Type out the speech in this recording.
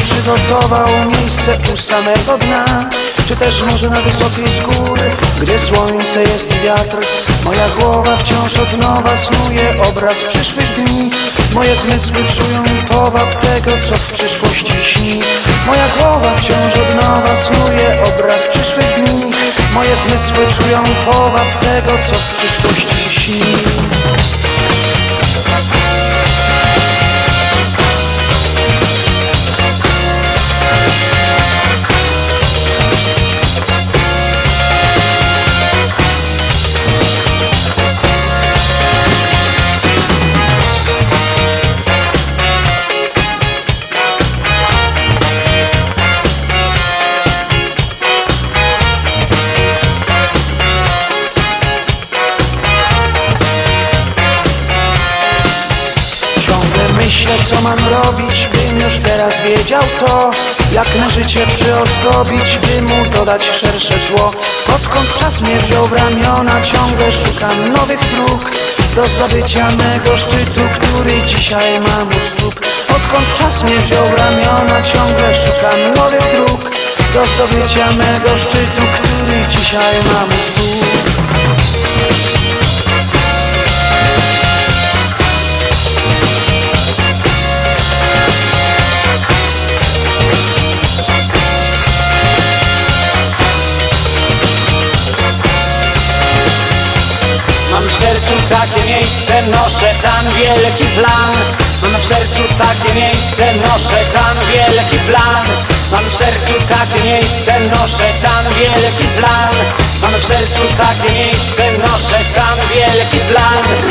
przygotował miejsce u samego dna Czy też może na wysokiej z góry, gdzie słońce jest i wiatr. Moja głowa wciąż od nowa snuje obraz przyszłych dni. Moje zmysły czują powab tego, co w przyszłości śni. Moja głowa wciąż od nowa snuje obraz przyszłych dni. Moje zmysły czują powab tego, co w przyszłości myślę, co mam robić, bym już teraz wiedział to. Jak na życie przyozdobić, by mu dodać szersze tło Odkąd czas mnie wziął w ramiona, ciągle szukam nowych dróg Do zdobycia mego szczytu, który dzisiaj mam u stóp. Odkąd czas mnie wziął w ramiona, ciągle szukam nowych dróg Do zdobycia mego szczytu, który dzisiaj mam u stóp miejsce, noszę tam wielki plan. Mam w sercu takie miejsce, noszę tam wielki plan. Mam w sercu takie miejsce, noszę tam wielki plan. Mam w sercu takie miejsce, noszę tam wielki plan